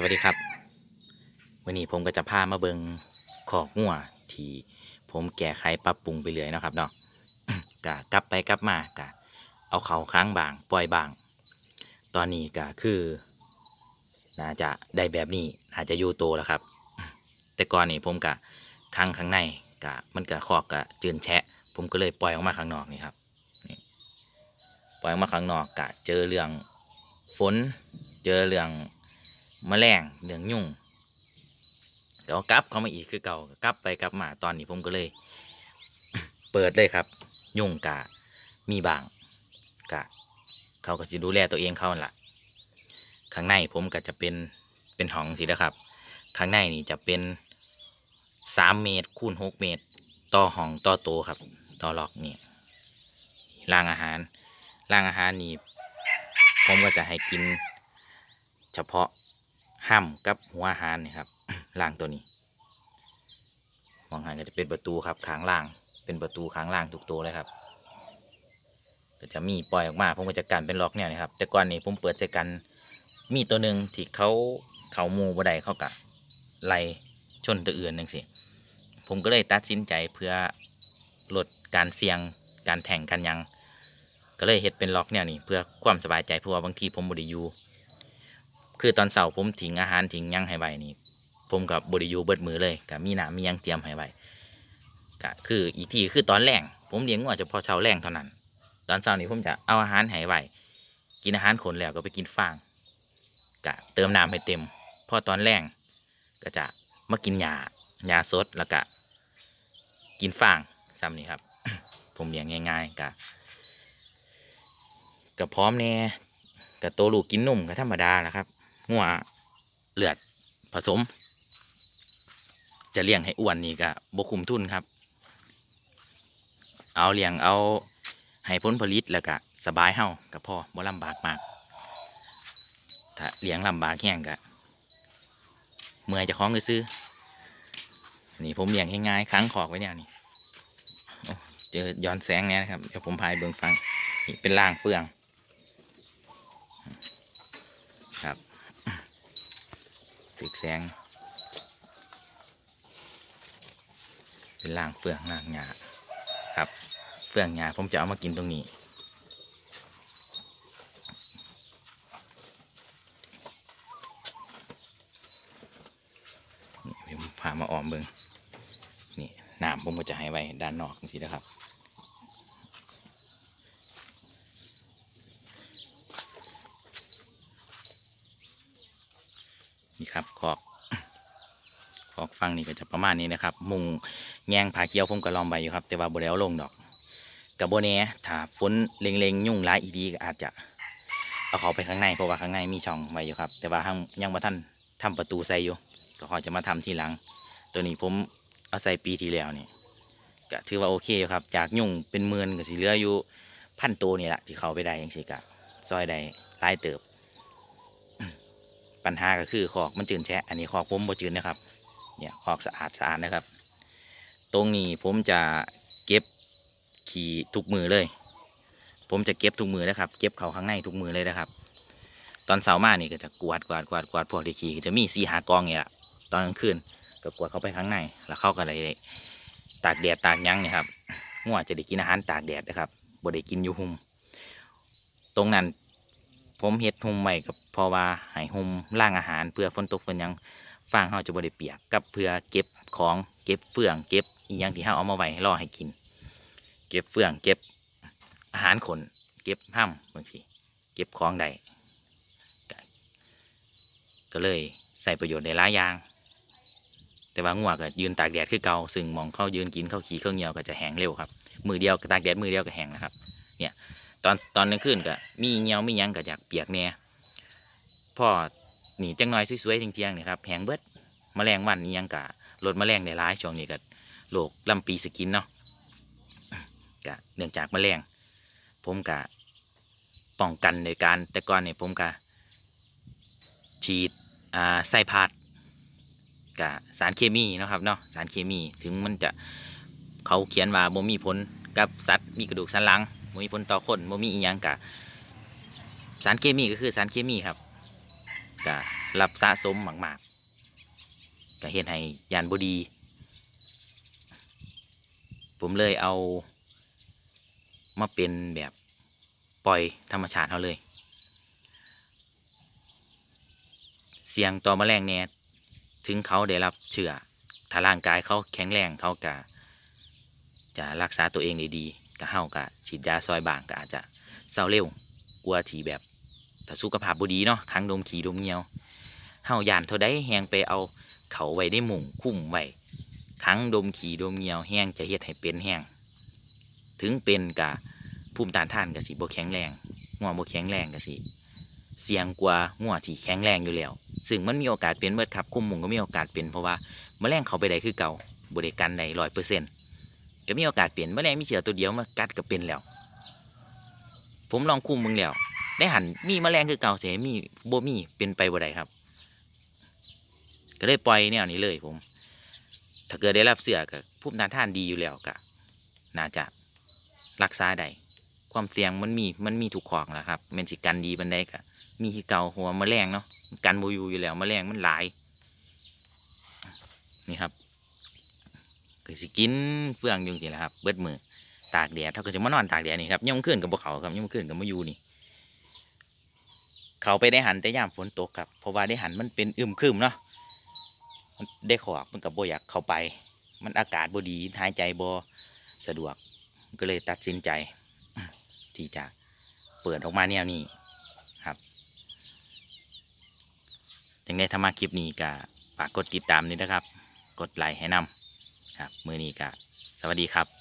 สวัสดีครับวันนี้ผมก็จะพามาเบิงขอกงัวที่ผมแก้ไขปรับปรุงไปเรื่อยนะครับเนาะกะกลับไปกลับมากะเอาเขาค้างบางปล่อยบาง ตอนนี้ก็คือน่าจะได้แบบนี้อาจจะอยู่โตแล้วครับ แต่ก่อนนี่ผมกะค้างข้างในกะมันกะคอกกะจืนแชะ ผมก็เลยปล่อยออกมาข้างนอกนี่ครับปล่อยออกมาข้างนอกกะเจอเรื่องฝนเจอเรื่อง แมลงเรื่องยุ่งแต่ว่ากลับเขามาอีกคือเก่ากลับไปกลับมาตอนนี้ผมก็เลย เปิดเลยครับ ยุ่งกะมีบางกะเขาก็จะดูแลตัวเองเขานั่นละข้างในผมก็จะเป็นเป็นห้องสินะครับ ข้างในนี่จะเป็นสามเมตรคูณหกเมตร ต่อห้องต่อโตครับ ต่อล็อกนี่ร่างอาหารร่างอาหารนี่ผมก็จะให้กิน เฉพาะ ห้ำกับหัวหารนี่ครับล่างตัวนี้มองหันก็จะเป็นประตูครับขางล่าง เป็นประตูขางล่างทุกตัวเลยครับ ก็จะมีปล่อยออกมาผมก็จะกันเป็นล็อกเนี่ยนะครับ แต่ก่อนนี้ผมเปิดใจกันมีตัวหนึ่งที่เขาเขามูบได้เขากะไล่ชนตัวอื่นนึงสิผมก็เลยตัดสินใจเพื่อลดการเสี่ยงการแข่งกันยัง ก็เลยเฮ็ดเป็นล็อกเนี่ยนี่เพื่อความสบายใจเพราะว่าบางทีผมบริยู คือตอนเสาร์ผมทิ้งอาหารทิ้งยังให้ไว้นี่ผมกับบริยูเบิดมือเลยกับมีหนามียังเตรียมให้ไว้ก็คืออีกทีคือตอนแรงผมเลี้ยงว่าจะพอเช้าแรงเท่านั้น ตอนเช้านี่ผมจะเอาอาหารให้ไว้กินอาหารขนแล้วก็ไปกินฟางกะเติมน้ำให้เต็มพอตอนแรงก็จะมากินหญ้าหญ้าสดแล้วก็กินฟางซ้ำนี่ครับ ผมเลี้ยงง่ายๆกะก็พร้อมแน่กับตัวลูกกินนุ่มก็ธรรมดาแหละครับ หัวเลือดผสม จะเลี้ยงให้อ้วนนี่ก็บคุมทุนครับ เอาเลี้ยงเอาให้ผลผลิตแล้วก็สบายเฮากับพ่อบ่ลำบากมาก ถ้าเลี้ยงลำบากแห้งก็เมื่อยจะคล้องก็ซื้อนี่ผมเลี้ยงง่ายๆค้างขอกไว้เนี่ยนี่เจอย้อนแสงเนี่ยนะครับเดี๋ยวผมพายเบิ่งฟังนี่เป็นล่างเฟือง ครับตึ กแสง เป็นล่างเฟืองล่างหญ้าครับเฟืองหญ้าผมจะเอามากินตรงนี้นี่ผมพามาออมเบิงนี่น้ำผมก็จะให้ไว้ด้านนอกสินะครับ นี่ครับขอกขอกฟังนี่ก็จะประมาณนี้นะครับ มุงแยงผาเคี้ยวผมก็ลองไปอยู่ครับ แต่ว่าบ่ได้เอาลงดอกกับโบเน่ถ้าฝนเล็งๆ ยุ่งร้ายอีดีก็อาจจะเอาเขาไปข้างในเพราะว่าข้างในมีช่องไว้อยู่ครับ แต่ว่าทางยังมาท่านทำประตูใส่อยู่ก็เขาจะมาทำทีหลัง ตัวนี้ผมเอาใส่ปีที่แล้วนี่ก็ถือว่าโอเคอยู่ครับ จากยุ่งเป็นหมื่นก็สิเหลืออยู่พันตัวนี่แหละที่เขาไปได้ยังสิกะซอยได้หลายเติบ ปัญหาก็คือขอกมันจืดแชะอันนี้ขอกผมบ่จืดนะครับเนี่ยขอกสะอาดสะอาดนะครับ ตรงนี้ผมจะเก็บขี่ทุกมือเลย ผมจะเก็บทุกมือนะครับ เก็บเขาข้างในทุกมือเลยนะครับ ตอนเช้ามานี่ก็จะกวาดกวาดกวาดกวาดพวกที่ขี่จะมีสีหากองเนี่ยละตอนกลางคืนก็กวาดเข้าไปข้างในแล้วเข้ากันเลยตากแดดตากยั้งเนี่ยครับงัวจะได้กินอาหารตากแดดนะครับบ่ได้กินอยู่หุมตรงนั้น ผมเฮ็ดหุมไว้กับพราะว่าให้หุมล่างอาหารเพื่อฝนตกฝนยังฟางเฮาจะบ่ได้เปียกกับเพื่อเก็บของเก็บเฟือง เก็บอีหยังที่เฮาเอามาไว้รอให้กิน เก็บเฟือง เก็บอาหารขน เก็บห้ำบางทีเก็บของได้ก็เลยใส่ประโยชน์ได้หลายอย่าง แต่ว่างัวก็ยืนตากแดดคือเกาซึ่งมองเข้ายืนกินเข้าขี่เข้าเหนียวก็จะแห้งเร็วครับมือเดียวตากแดดมือเดียวก็แห้งนะครับเนี่ย ตอนตอนกลางคืนก็มีเงี้ยวมีหยังก็อยากเปียกเนี่ยพ่อหนีจังน้อยสวยๆเที่ยงๆนี่ครับแหงเบิดแมลงวันนี่ยังกะลดแมลงได้ร้ายช่วงนี้ก็โรคลำปีสกินเนาะกะเนื่องจากแมลง ผมกะป้องกันในการแต่ก่อนเนี่ยผมกะฉีดอ่าไส้พาดกะสารเคมีนะครับเนาะสารเคมีถึงมันจะเขาเขียนว่าบ่มีผลกับสัตว์มีกระดูกสันหลัง บ่มีผลต่อคนบ่มีอีหยังกะ สารเคมีก็คือสารเคมีครับกะรับสะสมมากๆก็เฮ็ดให้ยานบดี ผมเลยเอา มาเป็นแบบปล่อยธรรมชาติเขาเลย เสียงต่อแมลงเนี่ยถึงเขาได้รับเชื้อถ้าร่างกายเขาแข็งแรงเขาก็จะรักษาตัวเองได้ดี ก็เฮาก็ฉีดยาซอยบางก็อาจจะเศร้าเร็วกลัวทีแบบถ้าสุขภาพบ่ดีเนาะค้างดมขี่ดมเงียวเฮายานเท่าใดแหงไปเอาเขาไว้ได้หมุงคุ้มไว้ค้างดมขี่ดมเงียวแห้งจะเฮ็ดให้เป็นแห้งถึงเป็นกะภูมิต้านทานก็สิบ่แข็งแรงงัวบ่แข็งแรงก็สิเสี่ยงกว่างัวที่แข็งแรงอยู่แล้วซึ่งมันมีโอกาสเป็นเมื่อครับคุ้มหมุงก็มีโอกาสเป็นเพราะว่าแมลงเขาไปได้คือเก่าบริการได้ร้อยเปอร์เซ็นต์ ก็มีโอกาสเปลี่ยนแมลงมีเชือตัวเดียวมากัดก็เป็นแล้ว ผมลองคุมมึงแล้ว ได้หันมีแมลงคือเก่าเสียมีโบมีเป็นไปบ่ได้ครับ ก็เลยปล่อยแนวนี้เลยผม ถ้าเกิดได้รับเสือกับภูมิต้านทานดีอยู่แล้วก็น่าจะรักษาได้ความเสี่ยงมันมีมันมีถูกของแล้วครับมันสิกันดีบันไดกะมีที่เก่าหัวแมลงเนาะกันโบยูอยู่แล้วแมลงมันหลายนี่ครับ ก็สิกินเฟืองยุงสิแหละครับเบิดมือตากแดดเขาก็จะมานอนตากแดดนี่ครับย่ำขึ้นกับพวเขาครับย่ำขึ้นกับมาอยู่นี่ เขาไปได้หันแต่ยามฝนตกครับเพราะว่าได้หันมันเป็นอึมครึมเนาะมันได้ขอกมันกับโบอยากเข้าไป มันอากาศบดีหายใจบสะดวกก็เลยตัดสินใจ ที่จะเปิดออกมาแนวนี้ครับจังได้ทำมาคลิปนี้ก็ฝากกดติดตามนี่นะครับ กดไลค์ให้นำ ครับมือนี้กะสวัสดีครับ